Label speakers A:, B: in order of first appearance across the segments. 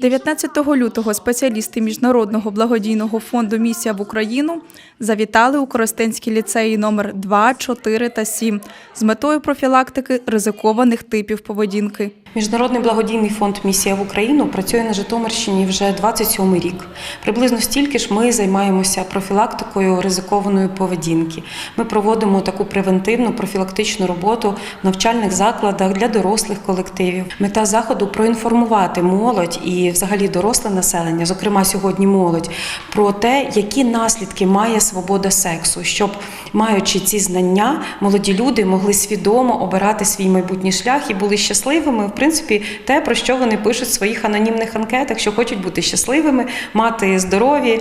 A: 19 лютого спеціалісти Міжнародного благодійного фонду Місія в Україну завітали у Коростенські ліцеї номер 2, 4 та 7 з метою профілактики ризикованих типів поведінки.
B: Міжнародний благодійний фонд Місія в Україну працює на Житомирщині вже 27 рік. Приблизно стільки ж ми займаємося профілактикою ризикованої поведінки. Ми проводимо таку превентивну профілактичну роботу в навчальних закладах для дорослих колективів. Мета заходу проінформувати молодь і взагалі доросле населення, зокрема сьогодні молодь, про те, які наслідки має свобода сексу, щоб маючи ці знання, молоді люди могли свідомо обирати свій майбутній шлях і були щасливими. В принципі, те, про що вони пишуть в своїх анонімних анкетах, що хочуть бути щасливими, мати здорові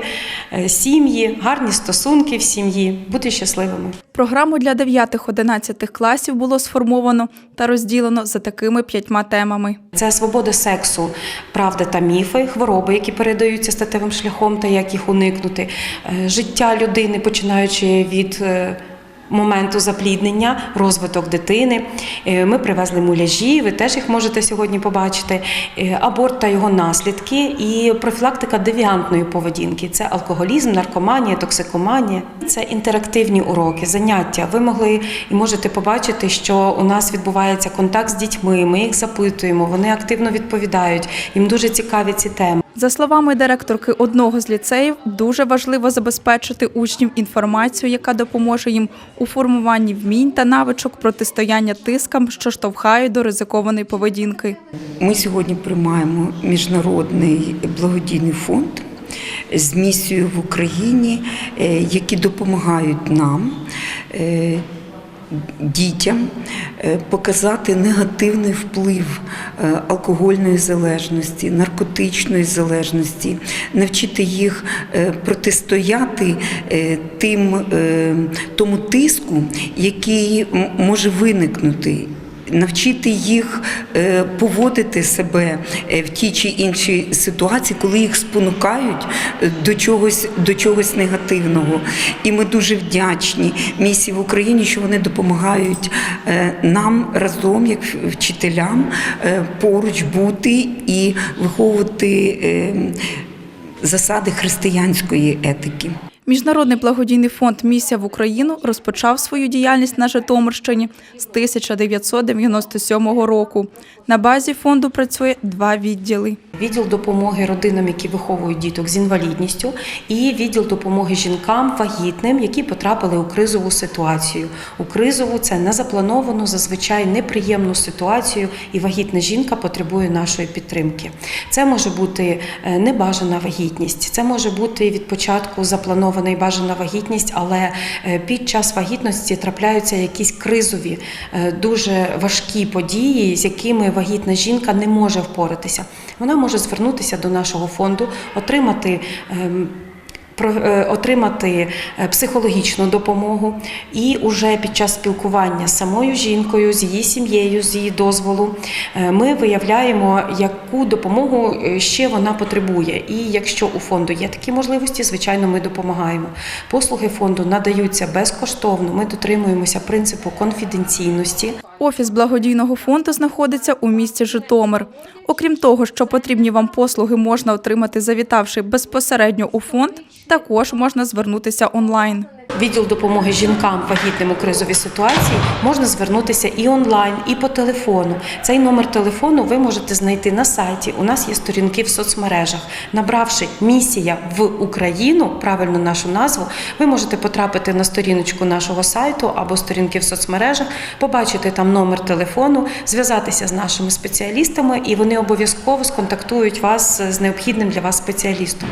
B: е, сім'ї, гарні стосунки в сім'ї, бути щасливими.
A: Програму для 9-11 класів було сформовано та розділено за такими п'ятьма темами.
B: Це свобода сексу, правда та міфи, хвороби, які передаються статевим шляхом та як їх уникнути, е, життя людини, починаючи від е, моменту запліднення, розвиток дитини. Е, Ми привезли муляжі, ви теж їх можете сьогодні побачити. Е, Аборт та його наслідки і профілактика девіантної поведінки. Це алкоголізм, наркоманія, токсикоманія. Це інтерактивні уроки, заняття. Ви могли і можете побачити, що у нас відбувається контакт з дітьми. Ми їх запитуємо, вони активно відповідають. Їм дуже цікаві ці теми.
A: За словами директорки одного з ліцеїв, дуже важливо забезпечити учнів інформацію, яка допоможе їм у формуванні вмінь та навичок протистояння тискам, що штовхають до ризикованої поведінки.
C: Ми сьогодні приймаємо міжнародний благодійний фонд з місією в Україні, е, які допомагають нам. Дітям е, показати негативний вплив е, алкогольної залежності, наркотичної залежності, навчити їх е, протистояти тим, тому тиску, який може виникнути навчити їх е, поводити себе е, в тій чи іншій ситуації, коли їх спонукають е, до чогось, до чогось негативного. І ми дуже вдячні місії в Україні, що вони допомагають нам разом, як вчителям, поруч бути і виховувати засади християнської етики.
A: Міжнародний благодійний фонд Місія в Україну розпочав свою діяльність на Житомирщині з 1997 року. На базі фонду працює два відділи.
B: Відділ допомоги родинам, які виховують діток з інвалідністю, і відділ допомоги жінкам вагітним, які потрапили у кризову ситуацію. У кризову це незаплановану, зазвичай неприємну ситуацію, і вагітна жінка потребує нашої підтримки. Це може бути е, небажана вагітність, це може бути від початку запланована і бажана вагітність, але е, під час вагітності трапляються якісь кризові, е, дуже важкі події, з якими вагітна жінка не може впоратися. Вона може звернутися до нашого фонду, отримати. Е, Отримати е, психологічну допомогу, і уже під час спілкування з самою жінкою, з її сім'єю, з її дозволу, е, ми виявляємо, яку допомогу ще вона потребує. І якщо у фонду є такі можливості, звичайно, ми допомагаємо. Послуги фонду надаються безкоштовно. Ми дотримуємося принципу конфіденційності.
A: Офіс благодійного фонду знаходиться у місті Житомир. Окрім того, що потрібні вам послуги можна отримати, завітавши безпосередньо у фонд, також можна звернутися онлайн.
B: Відділ допомоги жінкам вагітним у кризовій ситуації можна звернутися і онлайн, і по телефону. Цей номер телефону ви можете знайти на сайті. У нас є сторінки в соцмережах. Набравши місія в Україну, правильно нашу назву, ви можете потрапити на сторіночку нашого сайту або сторінки в соцмережах, побачити там номер телефону, зв'язатися з нашими спеціалістами, і вони обов'язково сконтактують вас з необхідним для вас спеціалістом.